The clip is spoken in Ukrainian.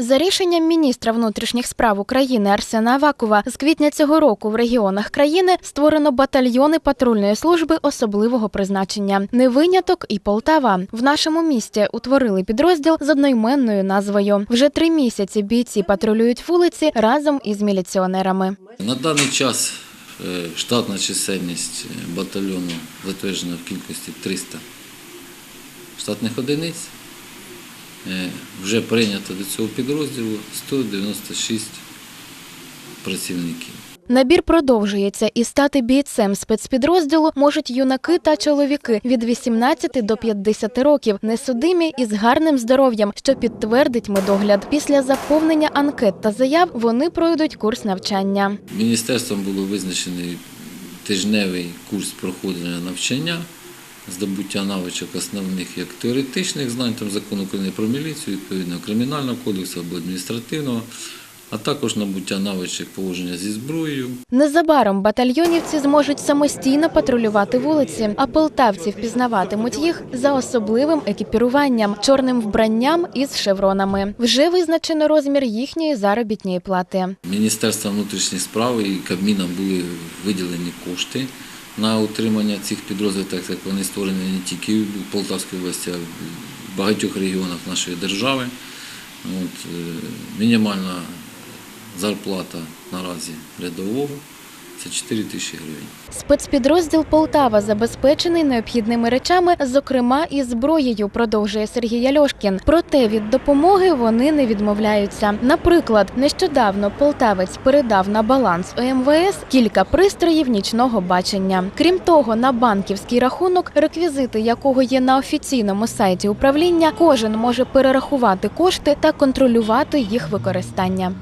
За рішенням міністра внутрішніх справ України Арсена Авакова з квітня цього року в регіонах країни створено батальйони патрульної служби особливого призначення. Не виняток і Полтава. В нашому місті утворили підрозділ з одноіменною назвою. Вже три місяці бійці патрулюють вулиці разом із міліціонерами. На даний час е, штатна чисельність е, батальйону затверджена в кількості 300 штатних одиниць. Е, Вже прийнято до цього підрозділу 196 працівників. Набір продовжується і стати бійцем спецпідрозділу можуть юнаки та чоловіки від 18 до 50 років, несудимі і з гарним здоров'ям, що підтвердить медогляд. Після заповнення анкет та заяв вони пройдуть курс навчання. Міністерством було визначений тижневий курс проходження навчання, здобуття навичок основних як теоретичних знань там закону України про міліцію, відповідно кримінального кодексу або адміністративного, а також набуття навичок поводження зі зброєю, Незабаром батальйонівці зможуть самостійно патрулювати вулиці, а полтавці впізнаватимуть їх за особливим екіпіруванням, чорним вбранням із шевронами. Вже визначено розмір їхньої заробітної плати. Міністерства внутрішніх справ і Кабміном були виділені кошти на утримання цих підрозділів, так як вони створені не тільки в Полтавській області, а в багатьох регіонах нашої держави. От, е, мінімальна зарплата наразі рядового це 4 тисячі гривень. Спецпідрозділ Полтава забезпечений необхідними речами, зокрема і зброєю, продовжує Сергій Альошкін. Проте від допомоги вони не відмовляються. Наприклад, нещодавно полтавець передав на баланс ОМВС кілька пристроїв нічного бачення. Крім того, на банківський рахунок, реквізити якого є на офіційному сайті управління, кожен може перерахувати кошти та контролювати їх використання.